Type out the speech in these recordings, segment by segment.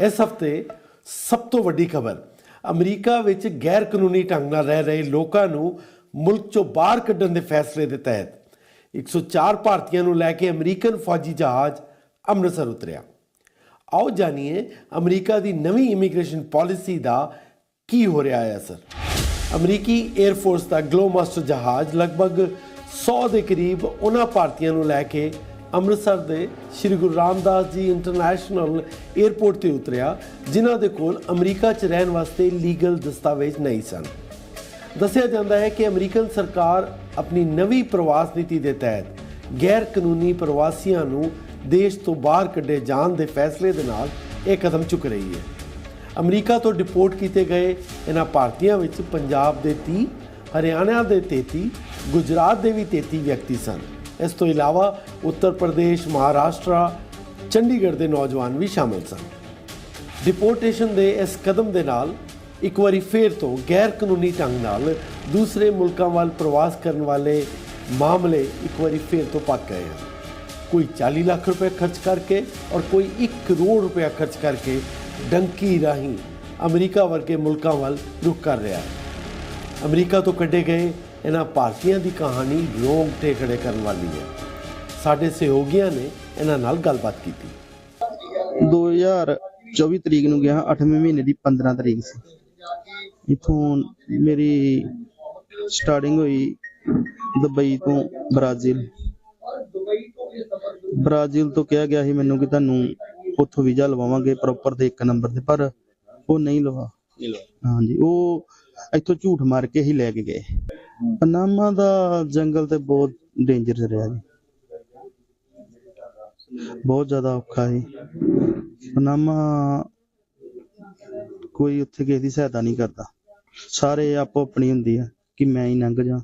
ਇਸ ਹਫ਼ਤੇ ਸਭ ਤੋਂ ਵੱਡੀ ਖਬਰ, ਅਮਰੀਕਾ ਵਿੱਚ ਗੈਰ ਕਾਨੂੰਨੀ ਢੰਗ ਨਾਲ ਰਹਿ ਰਹੇ ਲੋਕਾਂ ਨੂੰ ਮੁਲਕ ਚੋਂ ਬਾਹਰ ਕੱਢਣ ਦੇ ਫੈਸਲੇ ਦੇ ਤਹਿਤ 104 ਭਾਰਤੀਆਂ ਨੂੰ ਲੈ ਕੇ ਅਮਰੀਕਨ ਫੌਜੀ ਜਹਾਜ਼ ਅੰਮ੍ਰਿਤਸਰ ਉਤਰਿਆ। ਆਓ ਜਾਣੀਏ ਅਮਰੀਕਾ ਦੀ ਨਵੀਂ ਇਮੀਗ੍ਰੇਸ਼ਨ ਪਾਲਿਸੀ ਦਾ ਕੀ ਹੋ ਰਿਹਾ ਹੈ ਅਸਰ। ਅਮਰੀਕੀ 에ਅਰ ਫੋਰਸ ਦਾ ਗਲੋਮਾਸਟਰ ਜਹਾਜ਼ ਲਗਭਗ 100 ਦੇ ਕਰੀਬ ਉਹਨਾਂ ਭਾਰਤੀਆਂ ਨੂੰ ਲੈ ਕੇ ਅੰਮ੍ਰਿਤਸਰ ਦੇ ਸ੍ਰੀ ਗੁਰੂ ਰਾਮਦਾਸ ਜੀ ਇੰਟਰਨੈਸ਼ਨਲ 에ਅਰਪੋਰਟ ਤੇ ਉਤਰਿਆ, ਜਿਨ੍ਹਾਂ ਦੇ ਕੋਲ ਅਮਰੀਕਾ 'ਚ ਰਹਿਣ ਵਾਸਤੇ ਲੀਗਲ ਦਸਤਾਵੇਜ਼ ਨਹੀਂ ਸਨ। ਦੱਸਿਆ ਜਾਂਦਾ ਹੈ ਕਿ ਅਮਰੀਕਨ ਸਰਕਾਰ ਆਪਣੀ ਨਵੀਂ ਪ੍ਰਵਾਸ ਨੀਤੀ ਦੇ ਤਹਿਤ ਗੈਰ ਕਾਨੂੰਨੀ ਪ੍ਰਵਾਸੀਆਂ ਨੂੰ ਦੇਸ਼ ਤੋਂ ਬਾਹਰ ਕੱਢੇ ਜਾਣ ਦੇ ਫੈਸਲੇ ਦੇ ਨਾਲ ਇਹ ਕਦਮ ਚੁੱਕ ਰਹੀ ਹੈ। ਅਮਰੀਕਾ ਤੋਂ ਡਿਪੋਰਟ ਕੀਤੇ ਗਏ ਇਹਨਾਂ ਭਾਰਤੀਆਂ ਵਿੱਚ ਪੰਜਾਬ ਦੇ 30 ਹਰਿਆਣਾ ਦੇ 33 ਗੁਜਰਾਤ ਦੇ ਵੀ 33 ਵਿਅਕਤੀ ਸਨ। ਇਸ ਤੋਂ ਇਲਾਵਾ ਉੱਤਰ ਪ੍ਰਦੇਸ਼, ਮਹਾਰਾਸ਼ਟਰ, ਚੰਡੀਗੜ੍ਹ ਦੇ ਨੌਜਵਾਨ ਵੀ ਸ਼ਾਮਲ ਸਨ। ਡਿਪੋਰਟੇਸ਼ਨ ਦੇ ਇਸ ਕਦਮ ਦੇ ਨਾਲ ਇੱਕ ਵਾਰੀ ਫੇਰ ਤੋਂ ਗੈਰ ਕਾਨੂੰਨੀ ਢੰਗ ਨਾਲ ਦੂਸਰੇ ਮੁਲਕਾਂ ਵੱਲ ਪ੍ਰਵਾਸ ਕਰਨ ਵਾਲੇ ਮਾਮਲੇ ਇੱਕ ਵਾਰੀ ਫੇਰ ਤੋਂ ਪੱਕ ਗਏ ਹਨ। ਕੋਈ 40 ਲੱਖ ਰੁਪਏ ਖਰਚ ਕਰਕੇ ਔਰ ਕੋਈ 1 ਕਰੋੜ ਰੁਪਏ ਖਰਚ ਕਰਕੇ ਡੰਕੀ ਰਾਹੀਂ ਅਮਰੀਕਾ ਵਰਗੇ ਮੁਲਕਾਂ ਵੱਲ ਰੁਖ ਕਰ ਰਿਹਾ ਹੈ। ਅਮਰੀਕਾ ਤੋਂ ਕੱਢੇ ਗਏ ਇਹਨਾਂ ਭਾਰਤੀਆਂ ਦੀ ਕਹਾਣੀ ਰੋਂਗਟੇ ਖੜੇ ਕਰਨ ਵਾਲੀ ਹੈ। ਸਾਡੇ ਸਹਿਯੋਗੀਆਂ ਨੇ ਇਹਨਾਂ ਨਾਲ ਗੱਲਬਾਤ ਕੀਤੀ। 2024 ਤਰੀਕ ਨੂੰ ਗਿਆ 8ਵੇਂ ਮਹੀਨੇ ਦੀ 15 ਤਰੀਕ ਸੀ। ਇਥੋਂ ਮੇਰੀ ਸਟਾਰਟਿੰਗ ਹੋਈ ਦੁਬਈ ਤੋਂ ਬ੍ਰਾਜ਼ੀਲ। ਬ੍ਰਾਜ਼ੀਲ ਤੋਂ ਕਿਹਾ ਗਿਆ ਸੀ ਮੈਨੂੰ ਕਿ ਤੁਹਾਨੂੰ ਉੱਥੋਂ ਵੀਜ਼ਾ ਲਵਾਵਾਂਗੇ ਪ੍ਰੋਪਰ ਤੇ ਇੱਕ ਨੰਬਰ ਤੇ ਪਰ ਉਹ ਨਹੀਂ ਲਵਾ। ਹਾਂਜੀ ਉਹ ਇੱਥੋਂ ਝੂਠ ਮਾਰ ਕੇ ਹੀ ਲੈ ਕੇ ਗਏ। ਪਨਾਮਾ ਦਾ ਜੰਗਲ ਤੇ ਬਹੁਤ ਡੇਂਜਰ ਰਿਹਾ ਜੀ। ਬਹੁਤ ਜ਼ਿਆਦਾ ਔਖਾ ਹੈ ਪਨਾਮਾ ਕੋਈ ਉੱਥੇ ਕਿਸੇ ਦੀ ਸਹਾਇਤਾ ਨਹੀਂ ਕਰਦਾ। ਸਾਰੇ ਆਪੋ ਆਪਣੀ ਹੁੰਦੀ ਆ ਕਿ ਮੈਂ ਹੀ ਲੰਘ ਜਾ।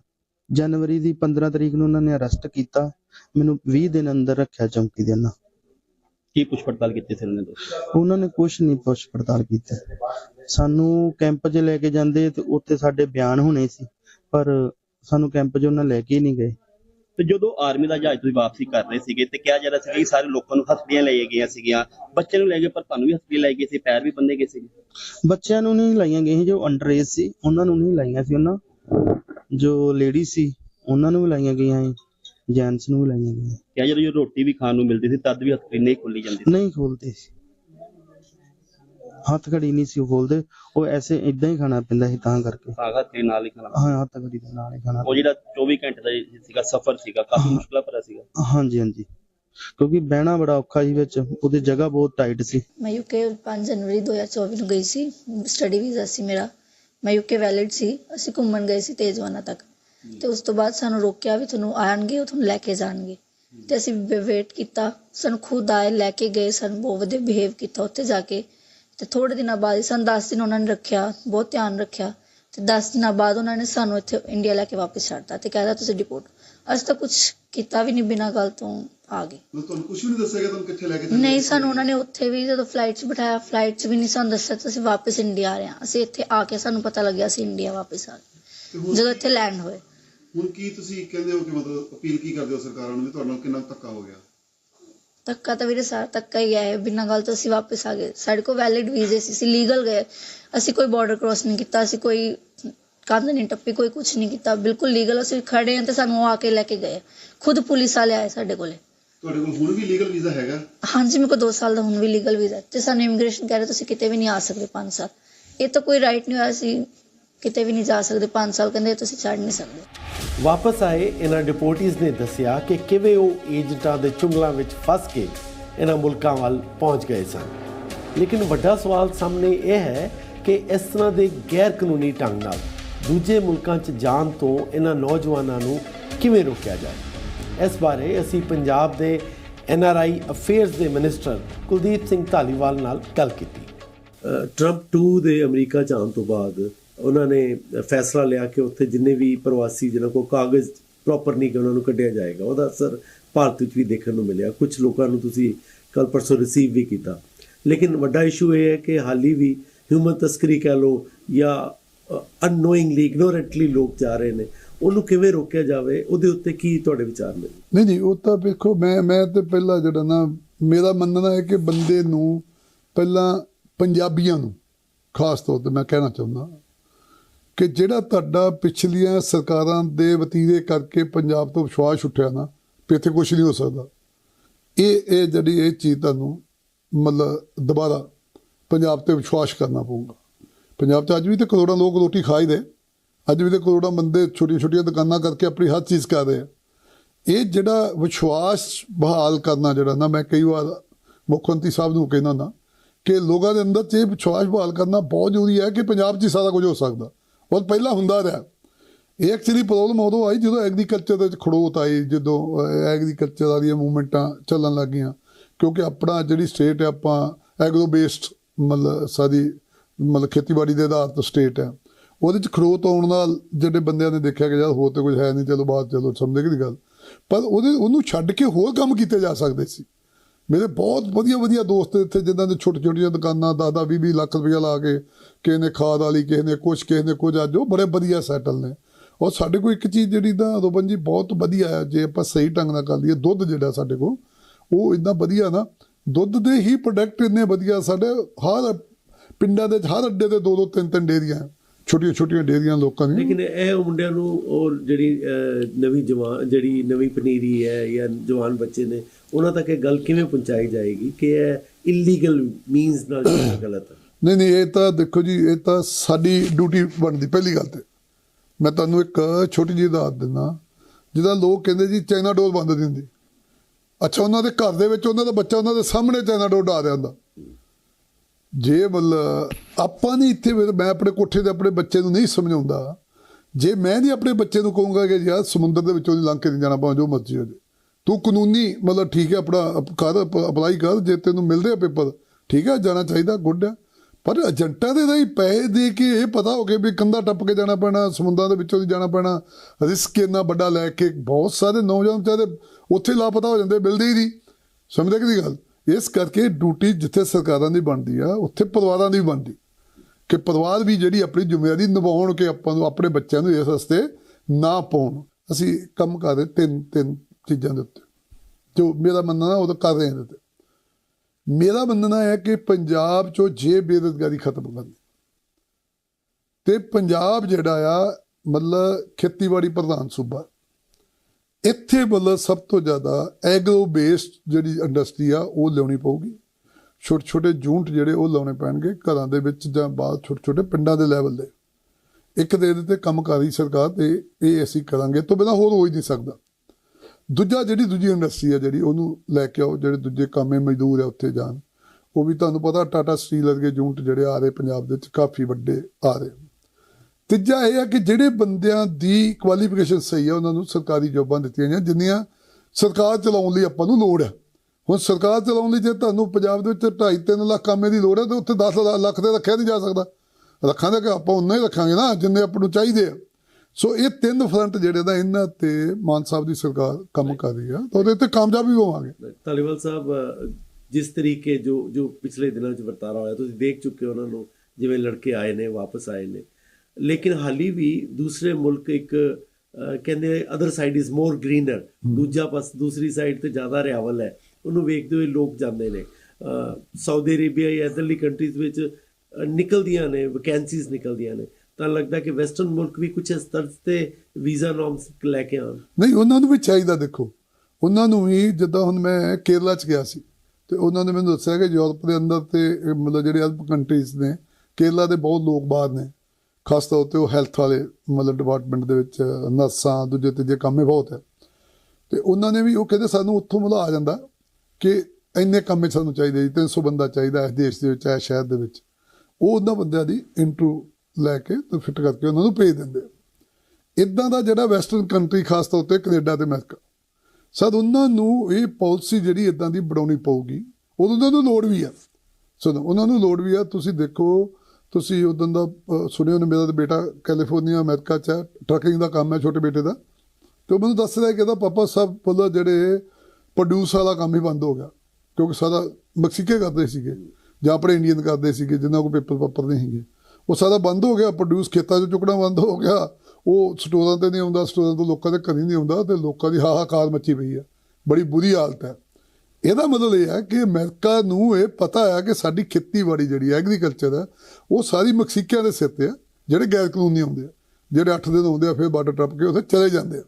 ਜਨਵਰੀ ਦੀ 15 ਤਰੀਕ ਨੂੰ ਉਹਨਾਂ ਨੇ ਅਰੈਸਟ ਕੀਤਾ। ਮੈਨੂੰ 20 ਦਿਨ ਅੰਦਰ ਰੱਖਿਆ ਚੌਂਕੀ ਦੇ ਅੰਦਰ। ਕੀ ਪੁੱਛ ਪੜਤਾਲ ਕੀਤੀ ਸੀ ਉਹਨਾਂ ਨੇ? ਉਹਨਾਂ ਨੇ ਕੁਝ ਨਹੀਂ ਪੁੱਛ ਪੜਤਾਲ ਕੀਤੀ। ਸਾਨੂੰ ਕੈਂਪ 'ਚ ਲੈ ਕੇ ਜਾਂਦੇ ਤੇ ਉੱਥੇ ਸਾਡੇ ਬਿਆਨ ਹੋਣੇ ਸੀ। ਪਰ ਸਾਨੂੰ ਕੈਂਪ 'ਚ ਉਹਨਾਂ ਲੈ ਕੇ ਹੀ ਨਹੀਂ ਗਏ। ਤੇ ਜਦੋਂ ਆਰਮੀ ਦਾ ਜਹਾਜ਼ ਤੁਸੀਂ ਵਾਪਸੀ ਕਰ ਰਹੇ ਸੀਗੇ ਤੇ ਕਿਹਾ ਜਾ ਰਿਹਾ ਸੀਗਾ ਕਿ ਸਾਰੇ ਲੋਕਾਂ ਨੂੰ ਹਸਪੀਆਂ ਲਈਆਂ ਗਈਆਂ ਸੀਗੀਆਂ ਬੱਚੇ ਨੂੰ ਲੈ ਗਏ ਪਰ ਤੁਹਾਨੂੰ ਵੀ ਹਸਪੀਆਂ ਲਾਈ ਗਈ ਸੀ ਪੈਰ ਵੀ ਬੰਨੇ ਗਏ ਸੀਗੇ। ਬੱਚਿਆਂ ਨੂੰ ਨਹੀਂ ਲਾਈਆਂ ਗਈਆਂ ਸੀ, ਜੋ ਅੰਡਰ ਏਜ ਸੀ ਉਹਨਾਂ ਨੂੰ ਨਹੀਂ ਲਾਈਆਂ ਸੀ ਉਹਨਾਂ। ਜੋ ਲੇਡੀ ਸੀ ਉਹਨਾਂ ਨੂੰ ਵੀ ਲਾਈਆਂ ਗਈਆਂ ਸੀ ਜੈਂਟਸ ਨੂੰ ਵੀ ਲਾਈਆਂ ਗਈਆਂ। ਕਿਹਾ ਜਾ ਰਿਹਾ ਜਦੋਂ ਰੋਟੀ ਵੀ ਖਾਣ ਨੂੰ ਮਿਲਦੀ ਸੀ ਤਦ ਵੀ ਹਸਪੀਆਂ ਨਹੀਂ ਖੋਲੀ ਜਾਂਦੀ ਸੀ। ਨਹੀਂ ਖੋਲਦੇ ਸੀ। ਹੱਥ ਘੜੀ ਨਹੀਂ ਸੀ ਉਹ ਖੋਲਦੇ ਉਹ ਐਸੇ ਇਦਾਂ ਹੀ ਖਾਣਾ ਪੈਂਦਾ ਸੀ ਤਾਂ ਕਰਕੇ। ਸਾਗਾ ਤੇ ਨਾਲ ਹੀ ਖਾਣਾ ਹਾਂ ਹੱਥ ਘੜੀ ਦੇ ਨਾਲ ਹੀ ਖਾਣਾ ਉਹ ਜਿਹੜਾ 24 ਘੰਟੇ ਦਾ ਸੀਗਾ ਸਫ਼ਰ ਸੀਗਾ ਕਾਫੀ ਮੁਸ਼ਕਲਾਂ ਭਰਿਆ ਸੀਗਾ। ਹਾਂਜੀ ਹਾਂਜੀ। ਕਿਉਂਕਿ ਬਹਿਣਾ ਬੜਾ ਔਖਾ ਸੀ ਵਿੱਚ ਉਹਦੀ ਜਗ੍ਹਾ ਬਹੁਤ ਟਾਈਟ ਸੀ। ਮੈਂ ਯੂਕੇ 5 ਜਨਵਰੀ 2024 ਨੂੰ ਗਈ ਸੀ ਸਟੱਡੀ ਵੀਜ਼ਾ ਸੀ ਮੇਰਾ। ਮੈਂ ਯੂਕੇ ਵੈਲਿਡ ਸੀ ਅਸੀਂ ਘੁੰਮਣ ਗਏ ਸੀ ਤੇਜਵਾਨਾ ਤੱਕ। ਤੇ ਉਸ ਤੋਂ ਬਾਅਦ ਸਾਨੂੰ ਰੋਕਿਆ ਵੀ ਤੁਹਾਨੂੰ ਆਣਗੇ ਉਹ ਤੁਹਾਨੂੰ ਲੈ ਕੇ ਜਾਣਗੇ। ਤੇ ਅਸੀਂ ਵੇਟ ਕੀਤਾ ਸਾਨੂੰ ਖੁਦ ਆਏ ਲੈ ਕੇ ਗਏ ਸਾਨੂੰ ਬਹੁਤ ਵਧੀਆ ਬਿਹੇਵ ਕੀਤਾ ਉੱਥੇ ਜਾ ਕੇ। ਤੇ ਥੋੜੇ ਦਿਨਾਂ ਬਾਅਦ ਸਾਨੂੰ 10 ਦਿਨ ਉਹਨਾਂ ਨੇ ਰੱਖਿਆ ਬਹੁਤ ਧਿਆਨ ਰੱਖਿਆ। ਤੇ 10 ਦਿਨਾਂ ਬਾਅਦ ਉਹਨਾਂ ਨੇ ਸਾਨੂੰ ਇੱਥੇ ਇੰਡੀਆ ਲੈ ਕੇ ਵਾਪਸ ਛੱਡਤਾ ਤੇ ਕਹਿੰਦਾ ਤੁਸੀਂ ਡਿਪੋਰਟ ਅਸੀਂ ਤਾਂ ਕੁਝ ਕੀਤਾ ਵੀ ਨਹੀਂ ਬਿਨਾਂ ਗੱਲ ਤੋਂ ਆ ਗਏ। ਤੁਹਾਨੂੰ ਕੁਝ ਵੀ ਨਹੀਂ ਦੱਸਿਆ ਗਿਆ ਤੁਹਾਨੂੰ ਕਿੱਥੇ ਲੈ ਕੇ ਚੱਲੇ ਨਹੀਂ ਸਾਨੂੰ ਉਹਨਾਂ ਨੇ ਉੱਥੇ ਵੀ ਜਦੋਂ ਫਲਾਈਟ 'ਚ ਬਿਠਾਇਆ ਫਲਾਈਟ 'ਚ ਵੀ ਨਹੀਂ ਸਾਨੂੰ ਦੱਸਿਆ ਤੁਸੀਂ ਵਾਪਸ ਇੰਡੀਆ ਆ ਰਹੇ ਹਾਂ। ਅਸੀਂ ਇੱਥੇ ਆ ਕੇ ਸਾਨੂੰ ਪਤਾ ਲੱਗਿਆ ਅਸੀਂ ਇੰਡੀਆ ਵਾਪਸ ਆ ਗਏ। ਜਦੋਂ ਇੱਥੇ ਲੈਂਡ ਹੋਏ। ਹੁਣ ਕੀ ਤੁਸੀਂ ਕਹਿੰਦੇ ਹੋ ਕਿ ਮਤਲਬ ਅਪੀਲ ਕੀ ਕਰਦੇ ਹੋ ਸਰਕਾਰਾਂ ਨੂੰ ਵੀ ਤੁਹਾਡੇ ਕਿੰਨਾ ਕੁ ਧੱਕਾ ਹੋ ਗਿਆ? ਧੱਕਾ ਤਾਂ ਵੀਰੇ ਸਾਰਾ ਧੱਕਾ ਹੀ ਹੈ ਬਿਨਾਂ ਗੱਲ ਤੋਂ ਅਸੀਂ ਵਾਪਸ ਆ ਗਏ। ਸਾਡੇ ਕੋਲ ਵੈਲਿਡ ਵੀਜ਼ੇ ਸੀ ਅਸੀਂ ਲੀਗਲ ਗਏ। ਅਸੀਂ ਕੋਈ ਬਾਰਡਰ ਕ੍ਰੋਸ ਨਹੀਂ ਕੀਤਾ ਅਸੀਂ ਕੋਈ ਕੰਧ ਨਹੀਂ ਟੱਪੀ ਕੋਈ ਕੁਝ ਨਹੀਂ ਕੀਤਾ। ਬਿਲਕੁਲ ਲੀਗਲ ਅਸੀਂ ਖੜੇ ਹਾਂ ਤੇ ਸਾਨੂੰ ਉਹ ਆ ਕੇ ਲੈ ਕੇ ਗਏ। ਖੁਦ ਪੁਲਿਸ ਵਾਲੇ ਆਏ ਸਾਡੇ ਕੋਲੇ। ਤੁਹਾਡੇ ਕੋਲ ਹੁਣ ਵੀ ਲੀਗਲ ਵੀਜ਼ਾ ਹੈਗਾ? ਹਾਂਜੀ ਮੇਰੇ ਕੋਲ 2 ਸਾਲ ਦਾ ਹੁਣ ਵੀ ਲੀਗਲ ਵੀਜ਼ਾ ਤੇ ਸਾਨੂੰ ਇਮੀਗ੍ਰੇਸ਼ਨ ਕਹਿ ਰਹੇ ਤੁਸੀਂ ਕਿਤੇ ਵੀ ਨਹੀਂ ਆ ਸਕਦੇ 5 ਸਾਲ। ਇਹ ਤਾਂ ਕੋਈ ਰਾਈਟ ਨਹੀਂ ਹੋਇਆ ਸੀ। ਕਿਤੇ ਵੀ ਨਹੀਂ ਜਾ ਸਕਦੇ 5 ਸਾਲ ਕਹਿੰਦੇ ਤੁਸੀਂ ਛੱਡ ਨਹੀਂ ਸਕਦੇ। ਵਾਪਸ ਆਏ ਇਹਨਾਂ ਡਿਪੋਰਟੀਜ਼ ਨੇ ਦੱਸਿਆ ਕਿ ਕਿਵੇਂ ਉਹ ਏਜੰਟਾਂ ਦੇ ਚੁੰਗਲਾਂ ਵਿੱਚ ਫਸ ਕੇ ਇਹਨਾਂ ਮੁਲਕਾਂ ਵੱਲ ਪਹੁੰਚ ਗਏ ਸਨ। ਲੇਕਿਨ ਵੱਡਾ ਸਵਾਲ ਸਾਹਮਣੇ ਇਹ ਹੈ ਕਿ ਇਸ ਤਰ੍ਹਾਂ ਦੇ ਗੈਰ ਕਾਨੂੰਨੀ ਢੰਗ ਨਾਲ ਦੂਜੇ ਮੁਲਕਾਂ 'ਚ ਜਾਣ ਤੋਂ ਇਹਨਾਂ ਨੌਜਵਾਨਾਂ ਨੂੰ ਕਿਵੇਂ ਰੋਕਿਆ ਜਾਏ? ਇਸ ਬਾਰੇ ਅਸੀਂ ਪੰਜਾਬ ਦੇ ਐਨਆਰਆਈ ਅਫੇਅਰਸ ਦੇ ਮਿਨਿਸਟਰ ਕੁਲਦੀਪ ਸਿੰਘ ਧਾਲੀਵਾਲ ਨਾਲ ਗੱਲ ਕੀਤੀ। ਟਰੰਪ 2 ਦੇ ਅਮਰੀਕਾ ਆਉਣ ਤੋਂ ਬਾਅਦ ਉਹਨਾਂ ਨੇ ਫੈਸਲਾ ਲਿਆ ਕਿ ਉੱਥੇ ਜਿੰਨੇ ਵੀ ਪ੍ਰਵਾਸੀ ਜਿਹਨਾਂ ਕੋਲ ਕਾਗਜ਼ ਪ੍ਰੋਪਰ ਨਹੀਂ ਕਿ ਉਹਨਾਂ ਨੂੰ ਕੱਢਿਆ ਜਾਏਗਾ, ਉਹਦਾ ਅਸਰ ਭਾਰਤ ਵਿੱਚ ਵੀ ਦੇਖਣ ਨੂੰ ਮਿਲਿਆ। ਕੁਝ ਲੋਕਾਂ ਨੂੰ ਤੁਸੀਂ ਕੱਲ ਪਰਸੋਂ ਰਿਸੀਵ ਵੀ ਕੀਤਾ। ਲੇਕਿਨ ਵੱਡਾ ਇਸ਼ੂ ਇਹ ਹੈ ਕਿ ਹਾਲੀ ਵੀ ਹਿਊਮਨ ਤਸਕਰੀ ਕਹਿ ਲੋ ਜਾਂ ਅਨਨੋਇੰਗਲੀ ਇਗਨੋਰੈਂਟਲੀ ਲੋਕ ਜਾ ਰਹੇ ਨੇ। ਉਹਨੂੰ ਕਿਵੇਂ ਰੋਕਿਆ ਜਾਵੇ, ਉਹਦੇ ਉੱਤੇ ਕੀ ਤੁਹਾਡੇ ਵਿਚਾਰ ਨੇ? ਨਹੀਂ ਨਹੀਂ, ਉਹ ਤਾਂ ਵੇਖੋ, ਮੈਂ ਮੈਂ ਤੇ ਪਹਿਲਾਂ ਜਿਹੜਾ ਨਾ, ਮੇਰਾ ਮੰਨਣਾ ਹੈ ਕਿ ਬੰਦੇ ਨੂੰ ਪਹਿਲਾਂ ਪੰਜਾਬੀਆਂ ਨੂੰ ਖਾਸ ਤੌਰ ਤੇ ਮੈਂ ਕਹਿਣਾ ਚਾਹੁੰਦਾ ਕਿ ਜਿਹੜਾ ਤੁਹਾਡਾ ਪਿਛਲੀਆਂ ਸਰਕਾਰਾਂ ਦੇ ਵਤੀਰੇ ਕਰਕੇ ਪੰਜਾਬ ਤੋਂ ਵਿਸ਼ਵਾਸ ਉੱਠਿਆ ਨਾ, ਵੀ ਇੱਥੇ ਕੁਝ ਨਹੀਂ ਹੋ ਸਕਦਾ। ਇਹ ਇਹ ਜਿਹੜੀ ਇਹ ਚੀਜ਼ ਤੁਹਾਨੂੰ ਮਤਲਬ ਦੁਬਾਰਾ ਪੰਜਾਬ ਤੇ ਵਿਸ਼ਵਾਸ ਕਰਨਾ ਪਊਗਾ। ਪੰਜਾਬ 'ਚ ਅੱਜ ਵੀ ਤੇ ਕਰੋੜਾਂ ਲੋਕ ਰੋਟੀ ਖਾ ਹੀ ਰਹੇ। ਅੱਜ ਵੀ ਤੇ ਕਰੋੜਾਂ ਬੰਦੇ ਛੋਟੀਆਂ ਛੋਟੀਆਂ ਦੁਕਾਨਾਂ ਕਰਕੇ ਆਪਣੀ ਹਰ ਚੀਜ਼ ਕਰ ਰਹੇ ਆ। ਇਹ ਜਿਹੜਾ ਵਿਸ਼ਵਾਸ ਬਹਾਲ ਕਰਨਾ ਜਿਹੜਾ ਨਾ, ਮੈਂ ਕਈ ਵਾਰ ਮੁੱਖ ਮੰਤਰੀ ਸਾਹਿਬ ਨੂੰ ਕਹਿੰਦਾ ਨਾ, ਕਿ ਲੋਕਾਂ ਦੇ ਅੰਦਰ 'ਚ ਇਹ ਵਿਸ਼ਵਾਸ ਬਹਾਲ ਕਰਨਾ ਬਹੁਤ ਜ਼ਰੂਰੀ ਹੈ ਕਿ ਪੰਜਾਬ 'ਚ ਹੀ ਸਾਰਾ ਕੁਝ ਹੋ ਸਕਦਾ। ਬਹੁਤ ਪਹਿਲਾਂ ਹੁੰਦਾ ਰਿਹਾ। ਇਹ ਐਕਚੁਅਲੀ ਪ੍ਰੋਬਲਮ ਉਦੋਂ ਆਈ ਜਦੋਂ ਐਗਰੀਕਲਚਰ ਦੇ ਵਿੱਚ ਖੜੋਤ ਆਈ, ਜਦੋਂ ਐਗਰੀਕਲਚਰ ਵਾਲੀਆਂ ਮੂਵਮੈਂਟਾਂ ਚੱਲਣ ਲੱਗੀਆਂ। ਕਿਉਂਕਿ ਆਪਣਾ ਜਿਹੜੀ ਸਟੇਟ ਹੈ, ਆਪਾਂ ਐਗਰੋ ਬੇਸਡ ਮਤਲਬ ਸਾਡੀ ਮਤਲਬ ਖੇਤੀਬਾੜੀ ਦੇ ਆਧਾਰ ਤੇ ਸਟੇਟ ਹੈ। ਉਹਦੇ ਚ ਖੜੋਤ ਆਉਣ ਨਾਲ ਜਿਹੜੇ ਬੰਦਿਆਂ ਨੇ ਦੇਖਿਆ ਕਿ ਯਾਰ ਹੋਰ ਤੇ ਕੁਝ ਹੈ ਨਹੀਂ, ਚਲੋ ਬਾਅਦ ਚਲੋ, ਸਮਝੇ ਕਿ ਗੱਲ। ਪਰ ਉਹਦੇ, ਉਹਨੂੰ ਛੱਡ ਕੇ ਹੋਰ ਕੰਮ ਕੀਤੇ ਜਾ ਸਕਦੇ ਸੀ। ਮੇਰੇ ਬਹੁਤ ਵਧੀਆ ਵਧੀਆ ਦੋਸਤ ਇੱਥੇ, ਜਿਨ੍ਹਾਂ ਦੇ ਛੋਟੇ ਛੋਟੀਆਂ ਦੁਕਾਨਾਂ ਦਾਦਾ 20 20 ਲੱਖ ਰੁਪਇਆ ਲਾ ਕੇ ਕਿਸੇ ਨੇ ਖਾਦ ਵਾਲੀ, ਕਿਸੇ ਨੇ ਕੁਛ, ਕਿਸੇ ਨੇ ਕੁਝ ਅੱਜ ਉਹ ਬੜੇ ਵਧੀਆ ਸੈਟਲ ਨੇ। ਔਰ ਸਾਡੇ ਕੋਲ ਇੱਕ ਚੀਜ਼ ਜਿਹੜੀ ਤਾਂ ਰੋਬਨ ਜੀ ਬਹੁਤ ਵਧੀਆ ਹੈ ਜੇ ਆਪਾਂ ਸਹੀ ਢੰਗ ਨਾਲ ਕਰ ਲਈਏ, ਦੁੱਧ ਜਿਹੜਾ ਸਾਡੇ ਕੋਲ, ਉਹ ਇੰਨਾ ਵਧੀਆ ਨਾ, ਦੁੱਧ ਦੇ ਹੀ ਪ੍ਰੋਡਕਟ ਇੰਨੇ ਵਧੀਆ, ਸਾਡੇ ਹਰ ਪਿੰਡਾਂ ਦੇ ਹਰ ਅੱਡੇ ਤੇ ਦੋ ਦੋ ਤਿੰਨ ਤਿੰਨ ਡੇਰੀਆਂ ਛੋਟੀਆਂ ਛੋਟੀਆਂ ਡੇਰੀਆਂ ਲੋਕਾਂ ਦੀਆਂ। ਲੇਕਿਨ ਇਹ ਮੁੰਡਿਆਂ ਨੂੰ, ਉਹ ਜਿਹੜੀ ਨਵੀਂ ਜਵਾਨ, ਜਿਹੜੀ ਨਵੀਂ ਪਨੀਰੀ ਹੈ ਜਾਂ ਜਵਾਨ ਬੱਚੇ ਨੇ ਉਹਨਾਂ ਤੱਕ ਇਹ ਗੱਲ ਕਿਵੇਂ ਪਹੁੰਚਾਈ ਜਾਏਗੀ ਕਿ ਇਹ ਇਲੀਗਲ ਮੀਨਸ ਨਾਲ ਗਲਤ ਹੈ? ਨਹੀਂ ਨਹੀਂ, ਇਹ ਤਾਂ ਦੇਖੋ ਜੀ, ਇਹ ਤਾਂ ਸਾਡੀ ਡਿਊਟੀ ਬਣਦੀ ਪਹਿਲੀ ਗੱਲ ਤੇ। ਮੈਂ ਤੁਹਾਨੂੰ ਇੱਕ ਛੋਟੀ ਜਿਹੀ ਉਦਾਹਰਨ ਦਿੰਦਾ। ਜਿਹਦਾ ਲੋਕ ਕਹਿੰਦੇ ਜੀ, ਚਾਈਨਾ ਡੋਰ ਬੰਦ ਦਿੰਦੀ ਅੱਛਾ, ਉਹਨਾਂ ਦੇ ਘਰ ਦੇ ਵਿੱਚ ਉਹਨਾਂ ਦਾ ਬੱਚਾ ਉਹਨਾਂ ਦੇ ਸਾਹਮਣੇ ਚਾਈਨਾ ਡੋਰ ਡਾ ਰਿਹਾ ਜੇ ਮਤਲਬ, ਆਪਾਂ ਨਹੀਂ ਇੱਥੇ ਮੈਂ ਆਪਣੇ ਕੋਠੇ ਤੇ ਆਪਣੇ ਬੱਚੇ ਨੂੰ ਨਹੀਂ ਸਮਝਾਉਂਦਾ। ਜੇ ਮੈਂ ਨਹੀਂ ਆਪਣੇ ਬੱਚੇ ਨੂੰ ਕਹੂੰਗਾ ਕਿ ਯਾਰ ਸਮੁੰਦਰ ਦੇ ਵਿੱਚੋਂ ਲੰਘ ਕੇ ਨਹੀਂ ਜਾਣਾ, ਭਾਵੇਂ ਜੋ ਮਰਜ਼ੀ ਹੋ ਜਾਵੇ ਤੂੰ ਕਾਨੂੰਨੀ ਮਤਲਬ ਠੀਕ ਹੈ, ਆਪਣਾ ਅਪ- ਕਰ ਅਪਲਾਈ ਕਰ, ਜੇ ਤੈਨੂੰ ਮਿਲਦੇ ਆ ਪੇਪਰ, ਠੀਕ ਹੈ, ਜਾਣਾ ਚਾਹੀਦਾ, ਗੁੱਡ ਹੈ। ਪਰ ਏਜੰਟਾਂ ਦੇ ਰਾਹੀਂ ਪੈਸੇ ਦੇ ਕੇ ਇਹ ਪਤਾ ਹੋ ਗਿਆ ਵੀ ਕੰਧਾ ਟੱਪ ਕੇ ਜਾਣਾ ਪੈਣਾ, ਸਮੁੰਦਰਾਂ ਦੇ ਵਿੱਚੋਂ ਦੀ ਜਾਣਾ ਪੈਣਾ, ਰਿਸਕ ਇੰਨਾ ਵੱਡਾ ਲੈ ਕੇ ਬਹੁਤ ਸਾਰੇ ਨੌਜਵਾਨ ਚਾਹਦੇ ਉੱਥੇ ਲਾਪਤਾ ਹੋ ਜਾਂਦੇ, ਮਿਲਦੇ ਹੀ ਨਹੀਂ। ਸਮਝਦੇ ਕਿ ਗੱਲ? ਇਸ ਕਰਕੇ ਡਿਊਟੀ ਜਿੱਥੇ ਸਰਕਾਰਾਂ ਦੀ ਬਣਦੀ ਆ, ਉੱਥੇ ਪਰਿਵਾਰਾਂ ਦੀ ਵੀ ਬਣਦੀ। ਕਿ ਪਰਿਵਾਰ ਵੀ ਜਿਹੜੀ ਆਪਣੀ ਜ਼ਿੰਮੇਵਾਰੀ ਨਿਭਾਉਣ ਕਿ ਆਪਾਂ ਨੂੰ ਆਪਣੇ ਬੱਚਿਆਂ ਨੂੰ ਇਸ ਰਸਤੇ ਨਾ ਪਾਉਣ। ਅਸੀਂ ਕੰਮ ਕਰ ਰਹੇ, ਤਿੰਨ ਤਿੰਨ ਚੀਜ਼ਾਂ ਦੇ ਉੱਤੇ। ਜੋ ਮੇਰਾ ਮੰਨਣਾ, ਉਹ ਤਾਂ ਕਰ ਰਹੇ ਹਾਂ ਤੇ। ਮੇਰਾ ਮੰਨਣਾ ਹੈ ਕਿ ਪੰਜਾਬ 'ਚੋਂ ਜੇ ਬੇਰੁਜ਼ਗਾਰੀ ਖਤਮ ਕਰਨੀ ਤੇ ਪੰਜਾਬ ਜਿਹੜਾ ਆ, ਮਤਲਬ ਖੇਤੀਬਾੜੀ ਪ੍ਰਧਾਨ ਸੂਬਾ, ਇੱਥੇ ਮਤਲਬ ਸਭ ਤੋਂ ਜ਼ਿਆਦਾ ਐਗਰੋ ਬੇਸਡ ਜਿਹੜੀ ਇੰਡਸਟਰੀ ਆ, ਉਹ ਲਿਆਉਣੀ ਪਊਗੀ। ਛੋਟੇ ਛੋਟੇ ਜੂੰਟ ਜਿਹੜੇ ਉਹ ਲਾਉਣੇ ਪੈਣਗੇ ਘਰਾਂ ਦੇ ਵਿੱਚ ਜਾਂ ਬਾਹਰ ਛੋਟੇ ਛੋਟੇ ਪਿੰਡਾਂ ਦੇ ਲੈਵਲ ਦੇ। ਇੱਕ ਦੇ ਇਹਦੇ ਤੇ ਕੰਮ ਕਰ ਰਹੀ ਸਰਕਾਰ ਤੇ ਇਹ ਅਸੀਂ ਕਰਾਂਗੇ ਤੋਂ ਬਿਨਾਂ ਹੋਰ ਹੋ ਹੀ ਨਹੀਂ ਸਕਦਾ। ਦੂਜਾ ਜਿਹੜੀ ਦੂਜੀ ਇੰਡਸਟਰੀ ਆ ਜਿਹੜੀ ਉਹਨੂੰ ਲੈ ਕੇ ਆਓ, ਜਿਹੜੇ ਦੂਜੇ ਕਾਮੇ ਮਜ਼ਦੂਰ ਆ ਉੱਥੇ ਜਾਣ, ਉਹ ਵੀ ਤੁਹਾਨੂੰ ਪਤਾ ਟਾਟਾ ਸਟੀਲ ਵਰਗੇ ਯੂਨਿਟ ਜਿਹੜੇ ਆ ਰਹੇ ਪੰਜਾਬ ਦੇ ਵਿੱਚ ਕਾਫੀ ਵੱਡੇ ਆ ਰਹੇ ਤੀਜਾ ਇਹ ਆ ਕਿ ਜਿਹੜੇ ਬੰਦਿਆਂ ਦੀ ਕੁਆਲੀਫਿਕੇਸ਼ਨ ਸਹੀ ਆ, ਉਹਨਾਂ ਨੂੰ ਸਰਕਾਰੀ ਜੋਬਾਂ ਦਿੱਤੀਆਂ ਜਾਂ ਜਿੰਨੀਆਂ ਸਰਕਾਰ ਚਲਾਉਣ ਲਈ ਆਪਾਂ ਨੂੰ ਲੋੜ ਹੈ ਹੁਣ ਸਰਕਾਰ ਚਲਾਉਣ ਲਈ ਜੇ ਤੁਹਾਨੂੰ ਪੰਜਾਬ ਦੇ ਵਿੱਚ 2.5 3 ਲੱਖ ਕਾਮੇ ਦੀ ਲੋੜ ਹੈ ਤਾਂ ਉੱਥੇ 10 ਲੱਖ ਤੇ ਰੱਖਿਆ ਨਹੀਂ ਜਾ ਸਕਦਾ। ਰੱਖਾਂਗੇ ਕਿ ਆਪਾਂ ਉਨਾ ਹੀ ਰੱਖਾਂਗੇ ਨਾ, ਜਿੰਨੇ ਆਪਾਂ ਨੂੰ ਚਾਹੀਦੇ ਆ। ਸੋ ਇਹ ਤਿੰਨ ਫਰੰਟ ਜਿਹੜੇ ਦਾ ਇਹਨਾਂ ਤੇ ਮਾਨ ਸਾਹਿਬ ਦੀ ਸਰਕਾਰ ਕੰਮ ਕਰ ਰਹੀ ਆ ਤਾਂ ਉਹਦੇ ਤੇ ਕਾਮਯਾਬ ਹੋਵਾਂਗੇ। ਤਾਲੀਵਾਲ ਸਾਹਿਬ ਜਿਸ ਤਰੀਕੇ ਜੋ ਜੋ ਪਿਛਲੇ ਦਿਨਾਂ ਵਿੱਚ ਵਰਤਾਰਾ ਹੋਇਆ ਤੁਸੀਂ ਦੇਖ ਚੁੱਕੇ ਹੋ ਉਹਨਾਂ ਨੂੰ ਜਿਵੇਂ ਲੜਕੇ ਆਏ ਨੇ ਵਾਪਸ ਆਏ ਨੇ। ਲੇਕਿਨ ਹਾਲੀ ਵੀ ਦੂਸਰੇ ਮੁਲਕ ਇੱਕ ਕਹਿੰਦੇ other side is more greener ਦੂਜਾ ਪਾਸ ਦੂਸਰੀ ਸਾਈਡ ਤੇ ਜ਼ਿਆਦਾ ਰਿਆਵਲ ਹੈ। ਉਹਨੂੰ ਵੇਖਦੇ ਹੋਏ ਲੋਕ ਜਾਂਦੇ ਨੇ। ਸਾਊਦੀ ਅਰੇਬੀਆ ਜਾਂ ਇਧਰਲੀ ਕੰਟਰੀਜ਼ ਵਿੱਚ ਨਿਕਲਦੀਆਂ ਨੇ ਵੈਕੈਂਸੀਜ਼ ਨਿਕਲਦੀਆਂ ਨੇ। ਤਾਂ ਲੱਗਦਾ ਕਿ ਵੈਸਟਰਨ ਮੁਲਕ ਵੀ ਕੁਝ ਇਸ ਤਰ੍ਹਾਂ ਤੇ ਵੀਜ਼ਾ ਨੋਰਮਸ ਲੈ ਕੇ ਆਉਣ। ਨਹੀਂ, ਉਹਨਾਂ ਨੂੰ ਵੀ ਚਾਹੀਦਾ ਦੇਖੋ। ਉਹਨਾਂ ਨੂੰ ਵੀ ਜਿੱਦਾਂ ਹੁਣ ਮੈਂ ਕੇਰਲਾ ਚ ਗਿਆ ਸੀ, ਤੇ ਉਹਨਾਂ ਨੇ ਮੈਨੂੰ ਦੱਸਿਆ ਕਿ ਯੂਰਪ ਦੇ ਅੰਦਰ ਤੇ ਮਤਲਬ ਜਿਹੜੇ ਅਰਬ ਕੰਟਰੀਜ਼ ਨੇ, ਕੇਰਲਾ ਦੇ ਬਹੁਤ ਲੋਕ ਬਾਹਰ ਨੇ। ਖਾਸ ਤੌਰ ਤੇ ਉਹ ਹੈਲਥ ਵਾਲੇ ਮਤਲਬ ਡਿਪਾਰਟਮੈਂਟ ਦੇ ਵਿੱਚ ਨਰਸਾਂ, ਦੂਜੇ ਤੀਜੇ ਕੰਮੇ ਬਹੁਤ ਹੈ। ਤੇ ਉਹਨਾਂ ਨੇ ਵੀ ਉਹ ਕਹਿੰਦੇ ਸਾਨੂੰ ਉੱਥੋਂ ਮਿਲਾ ਆ ਜਾਂਦਾ ਕਿ ਇੰਨੇ ਕੰਮੇ ਸਾਨੂੰ ਚਾਹੀਦੇ ਜੀ 300 ਬੰਦਾ ਚਾਹੀਦਾ ਇਸ ਦੇਸ਼ ਦੇ ਵਿੱਚ, ਇਸ ਸ਼ਹਿਰ ਦੇ ਵਿੱਚ। ਉਹ ਉਹਨਾਂ ਬੰਦਿਆਂ ਦੀ ਇੰਟਰਵਿਊ ਲੈ ਕੇ ਤੇ ਫਿੱਟ ਕਰਕੇ ਉਹਨਾਂ ਨੂੰ ਭੇਜ ਦਿੰਦੇ ਆ। ਇਦਾਂ ਦਾ ਜਿਹੜਾ ਵੈਸਟਰਨ ਕੰਟਰੀ ਖਾਸ ਤੌਰ ਤੇ ਕੈਨੇਡਾ ਤੇ ਅਮਰੀਕਾ। ਸਦ ਉਹਨਾਂ ਨੂੰ ਇਹ ਪਾਲਿਸੀ ਜਿਹੜੀ ਇਦਾਂ ਦੀ ਬਣਾਉਣੀ ਪਊਗੀ, ਉਹਨਾਂ ਨੂੰ ਲੋੜ ਵੀ ਆ। ਸੋ ਉਹਨਾਂ ਨੂੰ ਲੋੜ ਵੀ ਆ। ਤੁਸੀਂ ਦੇਖੋ, ਤੁਸੀਂ ਉਦੋਂ ਦਾ ਸੁਣਿਓ ਨੇ ਮੇਰਾ ਤਾਂ ਬੇਟਾ ਕੈਲੀਫੋਰਨੀਆ ਅਮਰੀਕਾ ਚ ਹੈ ਟਰੱਕਿੰਗ ਦਾ ਕੰਮ ਹੈ ਛੋਟੇ ਬੇਟੇ ਦਾ। ਤੇ ਉਹ ਮੈਨੂੰ ਦੱਸ ਰਿਹਾ ਕਿ ਇਹਦਾ ਪਾਪਾ ਸਭ ਮਤਲਬ ਜਿਹੜੇ ਪ੍ਰੋਡਿਊਸ ਵਾਲਾ ਕੰਮ ਹੀ ਬੰਦ ਹੋ ਗਿਆ। ਕਿਉਂਕਿ ਸਾਰਾ ਮੈਕਸੀਕੇ ਕਰਦੇ ਸੀਗੇ, ਜਾਂ ਆਪਣੇ ਇੰਡੀਅਨ ਕਰਦੇ ਸੀਗੇ, ਜਿਨ੍ਹਾਂ ਕੋਲ ਪੇਪਰ ਪਾਪਰ ਨਹੀਂ ਸੀਗੇ ਉਹ ਸਾਰਾ ਬੰਦ ਹੋ ਗਿਆ ਪ੍ਰੋਡਿਊਸ ਖੇਤਾਂ 'ਚ ਚੁੱਕਣਾ ਬੰਦ ਹੋ ਗਿਆ। ਉਹ ਸਟੋਰਾਂ ਤੇ ਨਹੀਂ ਆਉਂਦਾ, ਸਟੋਰਾਂ ਤੋਂ ਲੋਕਾਂ ਦੇ ਘਰ ਨਹੀਂ ਆਉਂਦਾ ਤੇ ਲੋਕਾਂ ਦੀ ਹਾਹਾਕਾਰ ਮੱਚੀ ਪਈ ਹੈ। ਬੜੀ ਬੁਰੀ ਹਾਲਤ ਹੈ। ਇਹਦਾ ਮਤਲਬ ਇਹ ਹੈ ਕਿ ਅਮਰੀਕਾ ਨੂੰ ਇਹ ਪਤਾ ਹੈ ਕਿ ਸਾਡੀ ਖੇਤੀਬਾੜੀ ਜਿਹੜੀ ਐਗਰੀਕਲਚਰ ਹੈ, ਉਹ ਸਾਰੀ ਮਕਸੀਕਿਆਂ ਦੇ ਸਿਰ ਤੇ ਆ ਜਿਹੜੇ ਗੈਰ ਕਾਨੂੰਨੀ ਆਉਂਦੇ ਆ। ਜਿਹੜੇ 8 ਦਿਨ ਆਉਂਦੇ ਆ, ਫਿਰ ਬਾਰਡਰ ਟੱਪ ਕੇ ਉੱਥੇ ਚਲੇ ਜਾਂਦੇ ਆ।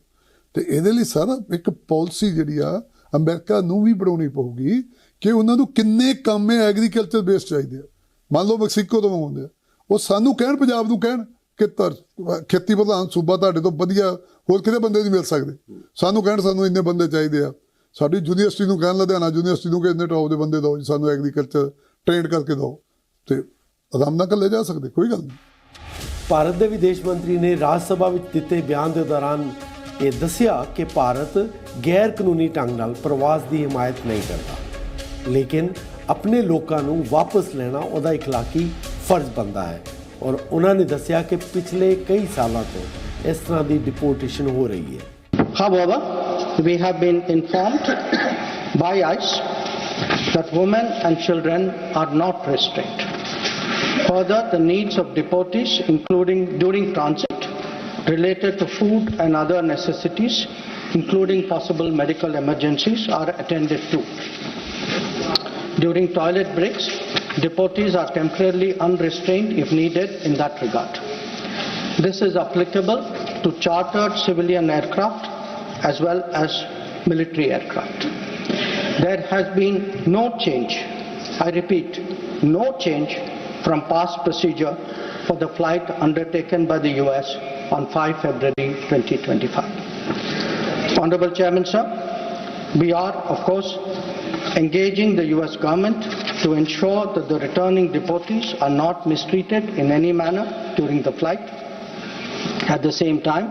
ਤੇ ਇਹਦੇ ਲਈ ਸਾਰਾ ਇੱਕ ਪਾਲਿਸੀ ਜਿਹੜੀ ਆ, ਅਮਰੀਕਾ ਨੂੰ ਵੀ ਬਣਾਉਣੀ ਪਊਗੀ ਕਿ ਉਹਨਾਂ ਨੂੰ ਕਿੰਨੇ ਕੰਮ ਐਗਰੀਕਲਚਰ ਬੇਸ ਚਾਹੀਦੇ ਆ। ਮੰਨ ਲਓ ਮੈਕਸੀਕੋ ਤੋਂ ਆਉਂਦੇ ਆ। ਉਹ ਸਾਨੂੰ ਕਹਿਣ, ਪੰਜਾਬ ਨੂੰ ਕਹਿਣ ਕਿ ਤਰ ਖੇਤੀ ਪ੍ਰਧਾਨ ਸੂਬਾ ਤੁਹਾਡੇ ਤੋਂ ਵਧੀਆ ਹੋਰ ਕਿਤੇ ਬੰਦੇ ਨਹੀਂ ਮਿਲ ਸਕਦੇ। ਸਾਨੂੰ ਕਹਿਣ, ਸਾਨੂੰ ਇੰਨੇ ਬੰਦੇ ਚਾਹੀਦੇ ਆ। ਸਾਡੀ ਯੂਨੀਵਰਸਿਟੀ ਨੂੰ ਕਹਿਣ ਲੁਧਿਆਣਾ ਯੂਨੀਵਰਸਿਟੀ ਨੂੰ ਕਿ ਇੰਨੇ ਟੌਪ ਦੇ ਬੰਦੇ ਦਿਓ ਜੀ, ਸਾਨੂੰ ਐਗਰੀਕਲਚਰ ਟ੍ਰੇਨਡ ਕਰਕੇ ਦਿਓ। ਤੇ ਆਰਾਮ ਨਾਲ ਕੱਲੇ ਜਾ ਸਕਦੇ, ਕੋਈ ਗੱਲ ਨਹੀਂ। ਭਾਰਤ ਦੇ ਵਿਦੇਸ਼ ਮੰਤਰੀ ਨੇ ਰਾਜ ਸਭਾ ਵਿੱਚ ਦਿੱਤੇ ਬਿਆਨ ਦੇ ਦੌਰਾਨ ਇਹ ਦੱਸਿਆ ਕਿ ਭਾਰਤ ਗੈਰ ਕਾਨੂੰਨੀ ਢੰਗ ਨਾਲ ਪ੍ਰਵਾਸ ਦੀ ਹਮਾਇਤ ਨਹੀਂ ਕਰਦਾ। ਲੇਕਿਨ ਆਪਣੇ ਲੋਕਾਂ ਨੂੰ ਵਾਪਸ ਲੈਣਾ ਉਹਦਾ ਇਖਲਾਕੀ ਫਰਜ਼ ਬਣਦਾ ਹੈ ਔਰ ਉਹਨਾਂ ਨੇ ਦੱਸਿਆ ਕਿ ਪਿਛਲੇ ਕਈ ਸਾਲਾਂ ਤੋਂ ਇਸ ਤਰ੍ਹਾਂ ਦੀ ਡਿਪੋਰਟੇਸ਼ਨ ਹੋ ਰਹੀ ਹੈ However, we have been informed by ICE that women and children are not restrained. Further, the needs of deportees, including during transit, related to food and other necessities, including possible medical emergencies, are attended to. During toilet breaks, deportees are temporarily unrestrained if needed in that regard. This is applicable to chartered civilian aircraft as well as military aircraft. There has been no change, I repeat, no change from past procedure for the flight undertaken by the US on 5 February 2025. Honorable Chairman, sir, we are, of course, engaging the US government to ensure that the returning deportees are not mistreated in any manner during the flight. At the same time,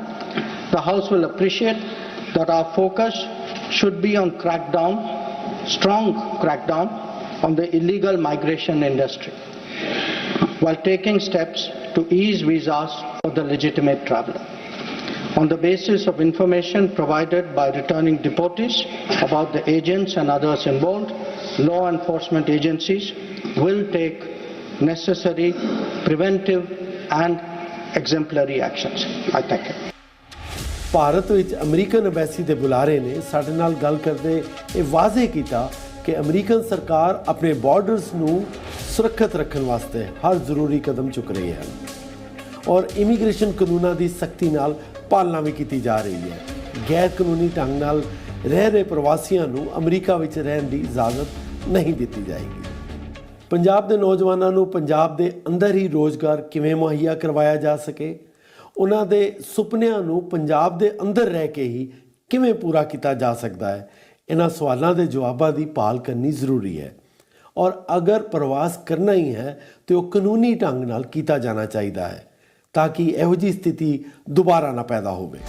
the House will appreciate that our focus should be on crackdown, strong crackdown on the illegal migration industry, while taking steps to ease visas for the legitimate traveler. On the basis of information provided by returning deportees about the agents and others involved, law enforcement agencies will take necessary preventive and exemplary actions. I thank you. Bharat ਵਿੱਚ American embassy ਦੇ ਬੁਲਾਰੇ ਨੇ ਸਾਡੇ ਨਾਲ ਗੱਲ ਕਰਦੇ ਇਹ ਵਾਅਜ਼ੇ ਕੀਤਾ ਕਿ ਅਮਰੀਕਨ ਸਰਕਾਰ ਆਪਣੇ ਬਾਰਡਰਸ ਨੂੰ ਸੁਰੱਖਿਅਤ ਰੱਖਣ ਵਾਸਤੇ ਹਰ ਜ਼ਰੂਰੀ ਕਦਮ ਚੁੱਕ ਰਹੀ ਹੈ ਔਰ ਇਮੀਗ੍ਰੇਸ਼ਨ ਕਾਨੂੰਨਾਂ ਦੀ ਸਖਤੀ ਨਾਲ ਪਾਲਣਾ ਵੀ ਕੀਤੀ ਜਾ ਰਹੀ ਹੈ। ਗੈਰ ਕਾਨੂੰਨੀ ਢੰਗ ਨਾਲ ਰਹਿ ਰਹੇ ਪ੍ਰਵਾਸੀਆਂ ਨੂੰ ਅਮਰੀਕਾ ਵਿੱਚ ਰਹਿਣ ਦੀ ਇਜਾਜ਼ਤ ਨਹੀਂ ਦਿੱਤੀ ਜਾਏਗੀ। ਪੰਜਾਬ ਦੇ ਨੌਜਵਾਨਾਂ ਨੂੰ ਪੰਜਾਬ ਦੇ ਅੰਦਰ ਹੀ ਰੋਜ਼ਗਾਰ ਕਿਵੇਂ ਮੁਹੱਈਆ ਕਰਵਾਇਆ ਜਾ ਸਕੇ? ਉਹਨਾਂ ਦੇ ਸੁਪਨਿਆਂ ਨੂੰ ਪੰਜਾਬ ਦੇ ਅੰਦਰ ਰਹਿ ਕੇ ਹੀ ਕਿਵੇਂ ਪੂਰਾ ਕੀਤਾ ਜਾ ਸਕਦਾ ਹੈ? ਇਹਨਾਂ ਸਵਾਲਾਂ ਦੇ ਜਵਾਬਾਂ ਦੀ ਭਾਲ ਕਰਨੀ ਜ਼ਰੂਰੀ ਹੈ। ਔਰ ਅਗਰ ਪ੍ਰਵਾਸ ਕਰਨਾ ਹੀ ਹੈ, ਤੇ ਉਹ ਕਾਨੂੰਨੀ ਢੰਗ ਨਾਲ ਕੀਤਾ ਜਾਣਾ ਚਾਹੀਦਾ ਹੈ। ਤਾਂ ਕਿ ਇਹੋ ਜਿਹੀ ਸਥਿਤੀ ਦੁਬਾਰਾ ਨਾ ਪੈਦਾ ਹੋਵੇ।